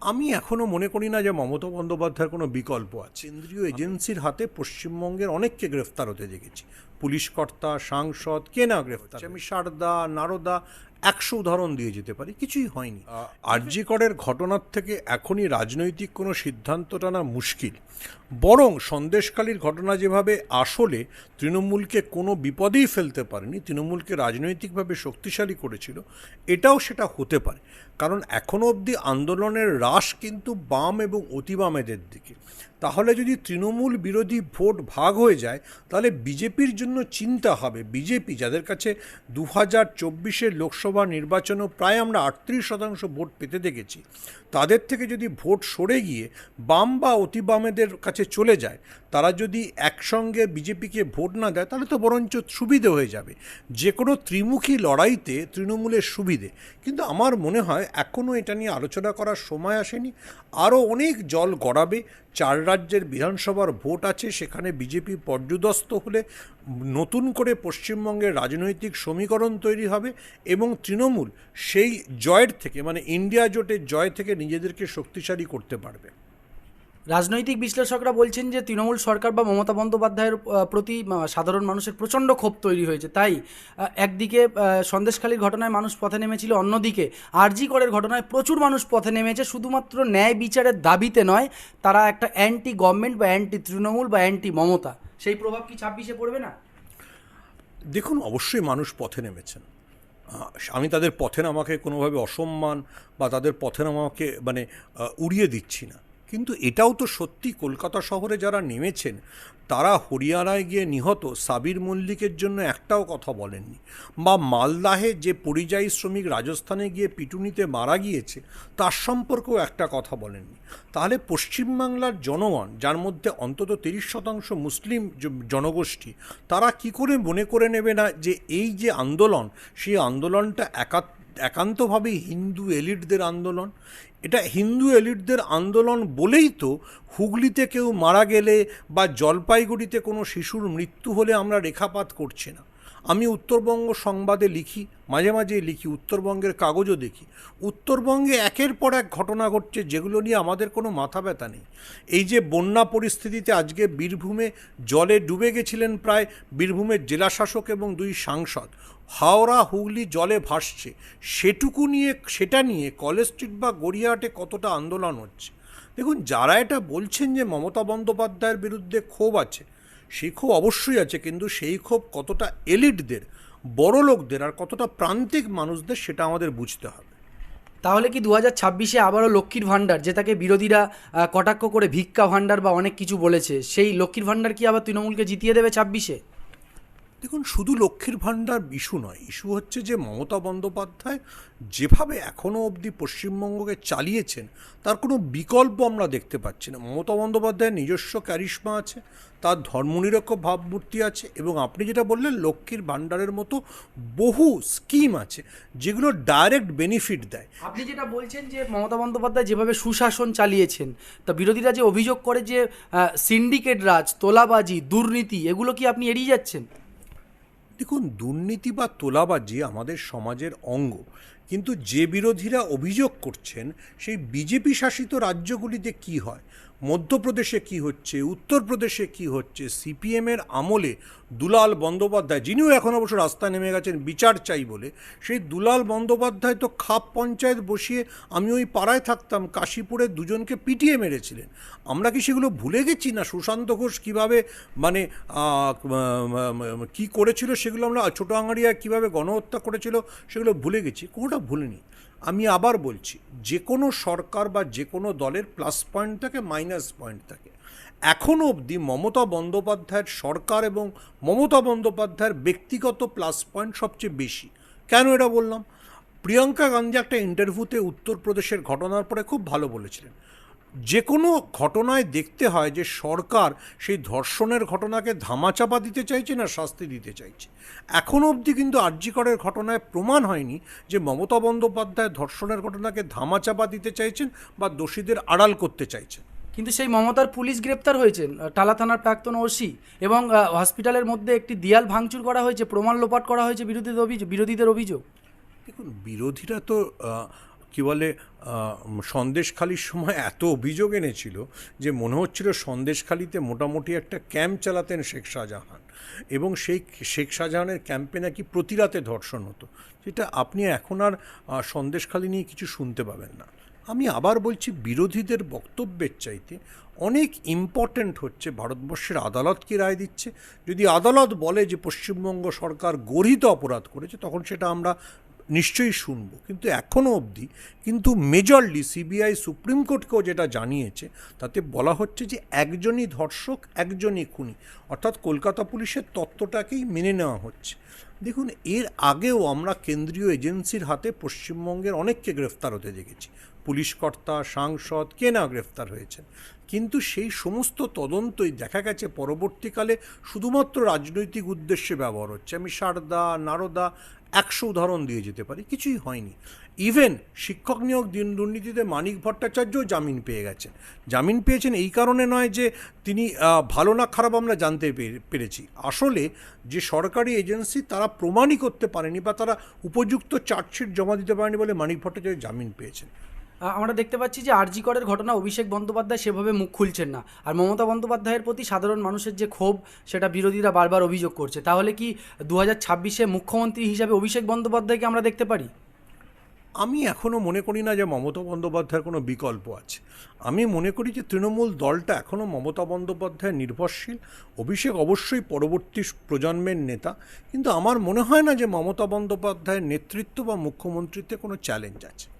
আমি এখনও মনে করি না যে মমতা বন্দ্যোপাধ্যায়ের কোনো বিকল্প আছে। কেন্দ্রীয় এজেন্সির হাতে পশ্চিমবঙ্গের অনেককে গ্রেফতার হতে দেখেছি। পুলিশ কর্তা সাংসদ কে না গ্রেফতার? আমি সারদা নারদা একশো উদাহরণ দিয়ে যেতে পারি কিছুই হয়নি। আর জি আরজিকরের ঘটনার থেকে এখনই রাজনৈতিক কোনো সিদ্ধান্ত টানা মুশকিল। বরং সন্দেশকালীর ঘটনা যেভাবে আসলে তৃণমূলকে কোনো বিপদেই ফেলতে পারেনি তৃণমূলকে রাজনৈতিকভাবে শক্তিশালী করেছিল এটাও সেটা হতে পারে। কারণ এখনও অবধি আন্দোলনের হ্রাস কিন্তু বাম এবং অতিবামেদের দিকে। তাহলে যদি তৃণমূল বিরোধী ভোট ভাগ হয়ে যায়, তাহলে বিজেপির জন্য চিন্তা হবে। বিজেপি, যাদের কাছে দু হাজার চব্বিশের লোকসভা নির্বাচনেও প্রায় আমরা আটত্রিশ শতাংশ ভোট পেতে দেখেছি, তাদের থেকে যদি ভোট সরে গিয়ে বাম বা অতিবামেদের কাছে চলে যায়, তারা যদি একসঙ্গে বিজেপিকে ভোট না দেয়, তাহলে তো বরঞ্চ সুবিধে হয়ে যাবে। যে কোনো ত্রিমুখী লড়াইতে তৃণমূলের সুবিধে। কিন্তু আমার মনে হয় এখনও এটা নিয়ে আলোচনা করার সময় আসেনি। আরও অনেক জল গড়াবে চার রাজ্যের বিধানসভার ভোট আছে, সেখানে বিজেপি পর্যুদস্ত হলে নতুন করে পশ্চিমবঙ্গের রাজনৈতিক সমীকরণ তৈরি হবে এবং তৃণমূল সেই জয়ের থেকে মানে ইন্ডিয়া জোটের জয় থেকে নিজেদেরকে শক্তিশালী করতে পারবে। রাজনৈতিক বিশ্লেষকরা বলছেন যে তৃণমূল সরকার বা মমতা বন্দ্যোপাধ্যায়ের প্রতি সাধারণ মানুষের প্রচণ্ড ক্ষোভ তৈরি হয়েছে। তাই একদিকে সন্দেশখালীর ঘটনায় মানুষ পথে নেমেছিল, অন্যদিকে আরজি করের ঘটনায় প্রচুর মানুষ পথে নেমেছে, শুধুমাত্র ন্যায় বিচারের দাবিতে নয়, তারা একটা অ্যান্টি গভর্নমেন্ট বা অ্যান্টি তৃণমূল বা অ্যান্টি মমতা সেই প্রভাব কি ছাব্বিশে পড়বে না? দেখুন, অবশ্যই মানুষ পথে নেমেছেন। আমি তাদের পথে নামাকে কোনোভাবে অসম্মান বা তাদের পথে নামাকে মানে উড়িয়ে দিচ্ছি না। কিন্তু এটাও তো সত্যি কলকাতা শহরে যারা নেমেছেন, তারা হরিয়ানায় গিয়ে নিহত সাবির মল্লিকের জন্য একটাও কথা বলেননি। বা মালদাহে যে পরিযায়ী শ্রমিক রাজস্থানে গিয়ে পিটুনিতে মারা গিয়েছে, তার সম্পর্কেও একটা কথা বলেননি। তাহলে পশ্চিমবাংলার জনগণ, যার মধ্যে অন্তত তিরিশ শতাংশ মুসলিম জনগোষ্ঠী, তারা কি করে মনে করে নেবে না যে এই যে আন্দোলন, সেই আন্দোলনটা একা একান্তভাবেই হিন্দু এলিটদের আন্দোলন। এটা হিন্দু এলিটদের আন্দোলন বলেই তো হুগলিতে কেউ মারা গেলে বা জলপাইগুড়িতে কোনো শিশুর মৃত্যু হলে আমরা রেখাপাত করছি না। আমি উত্তরবঙ্গ সংবাদে লিখি, মাঝে মাঝে লিখি, উত্তরবঙ্গের কাগজও দেখি। উত্তরবঙ্গে একের পর এক ঘটনা ঘটছে যেগুলো নিয়ে আমাদের কোনো মাথা ব্যথা নেই। এই যে বন্যা পরিস্থিতিতে আজকে বীরভূমে জলে ডুবে গেছিলেন প্রায় বীরভূমের জেলাশাসক এবং দুই সাংসদ। হাওড়া হুগলি জলে ভাসছে। সেটুকু নিয়ে, সেটা নিয়ে কলেজ স্ট্রিট বা গড়িয়াহাটে কতটা আন্দোলন হচ্ছে? দেখুন, যারা এটা বলছেন যে মমতা বন্দ্যোপাধ্যায়ের বিরুদ্ধে ক্ষোভ আছে, সেই ক্ষোভ অবশ্যই আছে, কিন্তু সেই ক্ষোভ কতটা এলিটদের, বড় লোকদের আর কতটা প্রান্তিক মানুষদের সেটা আমাদের বুঝতে হবে। তাহলে কি দু হাজার ছাব্বিশে আবারও লক্ষ্মীর ভাণ্ডার যেটাকে বিরোধীরা কটাক্ষ করে ভিক্ষা ভাণ্ডার বা অনেক কিছু বলেছে, সেই লক্ষ্মীর ভাণ্ডার কি আবার তৃণমূলকে জিতিয়ে দেবে ছাব্বিশে? দেখুন, শুধু লক্ষ্মীর ভাণ্ডার ইস্যু নয়, ইস্যু হচ্ছে যে মমতা বন্দ্যোপাধ্যায় যেভাবে এখনও অবধি পশ্চিমবঙ্গকে চালিয়েছেন, তার কোনো বিকল্প আমরা দেখতে পাচ্ছি না। মমতা বন্দ্যোপাধ্যায়ের নিজস্ব ক্যারিশমা আছে, তার ধর্মনিরক্ষ ভাবমূর্তি আছে, এবং আপনি যেটা বললেন, লক্ষ্মীর ভাণ্ডারের মতো বহু স্কিম আছে, যেগুলো ডাইরেক্ট বেনিফিট দেয়। আপনি যেটা বলছেন যে মমতা বন্দ্যোপাধ্যায় যেভাবে সুশাসন চালিয়েছেন, তা বিরোধীরা যে অভিযোগ করে যে সিন্ডিকেট রাজ, তোলাবাজি, দুর্নীতি, এগুলো কি আপনি এড়িয়ে যাচ্ছেন? দেখুন, দুর্নীতি বা তোলাবাজি আমাদের সমাজের অঙ্গ। কিন্তু যে বিরোধীরা অভিযোগ করছেন, সেই বিজেপি শাসিত রাজ্যগুলিতে কি হয়? মধ্যপ্রদেশে কি হচ্ছে? উত্তরপ্রদেশে কি হচ্ছে? সিপিএমের আমলে দুলাল বন্দ্যোপাধ্যায়, যিনিও এখন অবশ্য রাস্তায় নেমে গেছেন, বিচার চাই বলে, সেই দুলাল বন্দ্যোপাধ্যায় তো খাপ পঞ্চায়েত বসিয়ে আমি ওই পাড়ায় থাকতাম, কাশীপুরে দুজনকে পিটিয়ে মেরেছিলেন। আমরা কি সেগুলো ভুলে গেছি না? সুশান্ত ঘোষ কীভাবে মানে কি করেছিল সেগুলো আমরা, ছোটো আঙারিয়া কীভাবে গণহত্যা করেছিল সেগুলো ভুলে গেছি, কোনোটা ভুলিনি। আমি আবার বলছি, যে কোনো সরকার বা যে কোনো দলের প্লাস পয়েন্ট থাকে মাইনাস পয়েন্ট থাকে। এখনও অবধি মমতা বন্দ্যোপাধ্যায়ের সরকার এবং মমতা বন্দ্যোপাধ্যায়ের ব্যক্তিগত প্লাস পয়েন্ট সবচেয়ে বেশি। কেন এটা বললাম? প্রিয়াঙ্কা গান্ধী একটা ইন্টারভিউতে উত্তরপ্রদেশের ঘটনার পরে খুব ভালো বলেছিলেন। যে কোনো ঘটনায় দেখতে হয় যে সরকার সেই ধর্ষণের ঘটনাকে ধামাচাপা দিতে চাইছে না শাস্তি দিতে চাইছে। এখনও অবধি কিন্তু আর্যিকরের ঘটনায় প্রমাণ হয়নি যে মমতা বন্দ্যোপাধ্যায় ধর্ষণের ঘটনাকে ধামাচাপা দিতে চাইছেন বা দোষীদের আড়াল করতে চাইছেন। কিন্তু সেই মমতার পুলিশ গ্রেপ্তার হয়েছেন টালা থানার প্রাক্তন ওসি এবং হসপিটালের মধ্যে একটি দিয়াল ভাঙচুর করা হয়েছে, প্রমাণ লোপাট করা হয়েছে বিরোধীদের অভিযোগ বিরোধীদের অভিযোগ। দেখুন, বিরোধীরা তো কি বলে সন্দেশখালির সময় এত অভিযোগ এনেছিল যে মনে হচ্ছিল সন্দেশখালিতে মোটামুটি একটা ক্যাম্প চালাতেন শেখ শাহজাহান এবং সেই শেখ শাহজাহানের ক্যাম্পে নাকি প্রতি রাতে ধর্ষণ হতো। যেটা আপনি এখন আর সন্দেশখালি নিয়ে কিছু শুনতে পাবেন না। আমি আবার বলছি বিরোধীদের বক্তব্যের চাইতে অনেক ইম্পর্ট্যান্ট হচ্ছে ভারতবর্ষের আদালত কি রায় দিচ্ছে। যদি আদালত বলে যে পশ্চিমবঙ্গ সরকার গর্হিত অপরাধ করেছে, তখন সেটা আমরা নিশ্চয়ই শুনব। কিন্তু এখনও অবধি কিন্তু মেজরলি সিবিআই সুপ্রিম কোর্টকেও যেটা জানিয়েছে, তাতে বলা হচ্ছে যে একজনই ধর্ষক, একজনই খুনি। অর্থাৎ কলকাতা পুলিশের তত্ত্বটাকেই মেনে নেওয়া হচ্ছে। দেখুন, এর আগেও আমরা কেন্দ্রীয় এজেন্সির হাতে পশ্চিমবঙ্গের অনেককে গ্রেফতার হতে দেখেছি। পুলিশকর্তা, সাংসদ, কে না গ্রেফতার হয়েছেন? কিন্তু সেই সমস্ত তদন্তই দেখা গেছে পরবর্তীকালে শুধুমাত্র রাজনৈতিক উদ্দেশ্যে ব্যবহার হচ্ছে। আমি সারদা, নারদা একশো উদাহরণ দিয়ে যেতে পারি, কিছুই হয়নি। ইভেন শিক্ষক নিয়োগ দিন দুর্নীতিতে মানিক ভট্টাচার্যও জামিন পেয়ে গেছেন। জামিন পেয়েছেন এই কারণে নয় যে তিনি ভালো না খারাপ আমরা জানতে পেরেছি। আসলে যে সরকারি এজেন্সি তারা প্রমাণই করতে পারেনি বা তারা উপযুক্ত চার্জশিট জমা দিতে পারেনি বলে মানিক ভট্টাচার্য জামিন পেয়েছেন। আমরা দেখতে পাচ্ছি যে আরজি করের ঘটনা অভিষেক বন্দ্যোপাধ্যায় সেভাবে মুখ খুলছেন না। আর মমতা বন্দ্যোপাধ্যায়ের প্রতি সাধারণ মানুষের যে ক্ষোভ, সেটা বিরোধীরা বারবার অভিযোগ করছে। তাহলে কি দু হাজার মুখ্যমন্ত্রী হিসাবে অভিষেক বন্দ্যোপাধ্যায়কে আমরা দেখতে পারি? আমি এখনও মনে করি না যে মমতা বন্দ্যোপাধ্যায়ের কোনো বিকল্প আছে। আমি মনে করি যে তৃণমূল দলটা এখনও মমতা বন্দ্যোপাধ্যায় নির্ভরশীল। অভিষেক অবশ্যই পরবর্তী প্রজন্মের নেতা। কিন্তু আমার মনে হয় না যে মমতা বন্দ্যোপাধ্যায়ের নেতৃত্ব বা মুখ্যমন্ত্রীতে কোনো চ্যালেঞ্জ আছে।